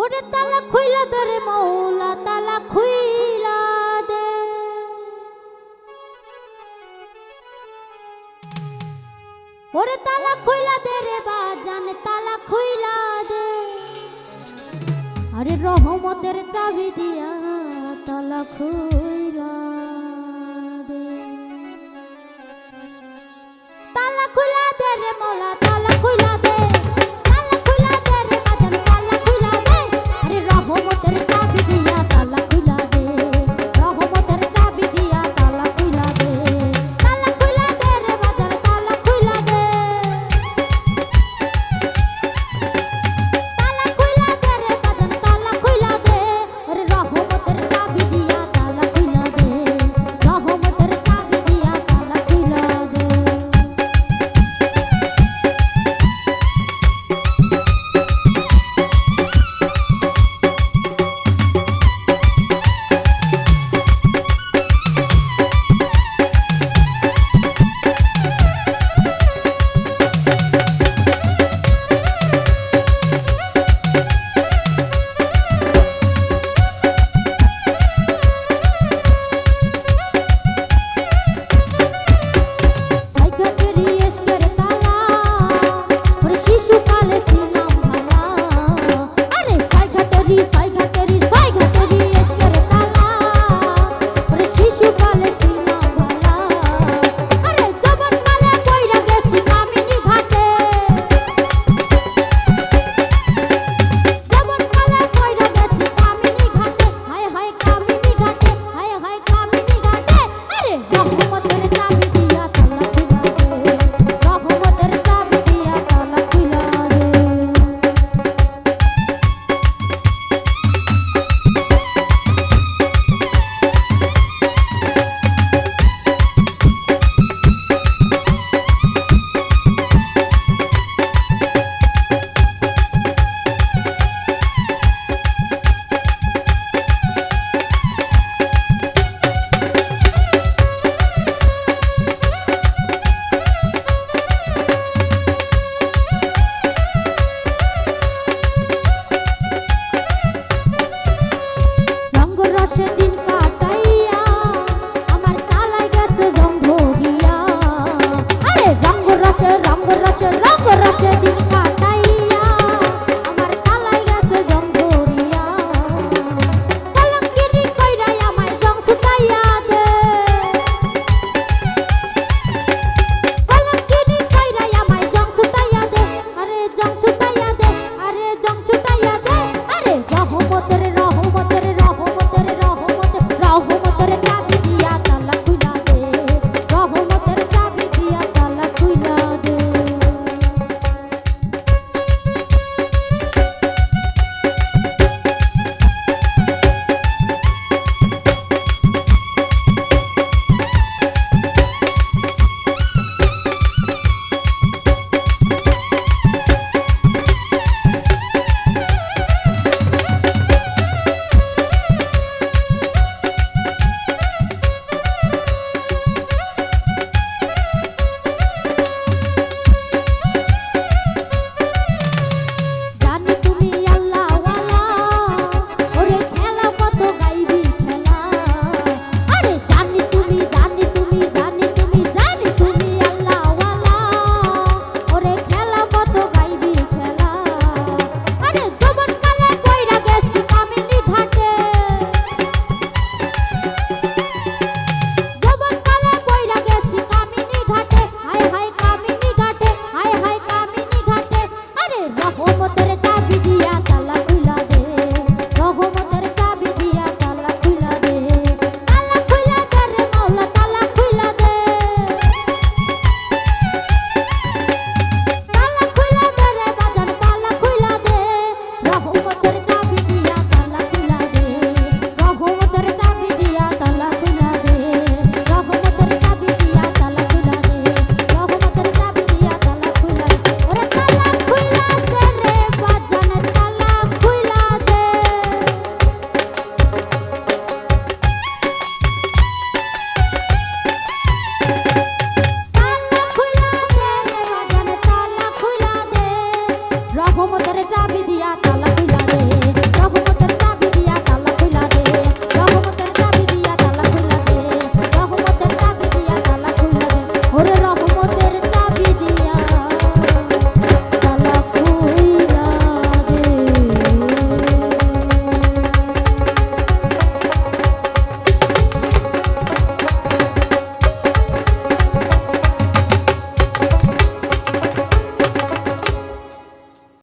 ওরে তালা খুইলা দে রে মৌলা, তালা খুইলা দে। ওরে তালা খুইলা দে রে বাজান, তালা খুইলা দে। আরে রহমতের চাবি দিয়া তালা খুই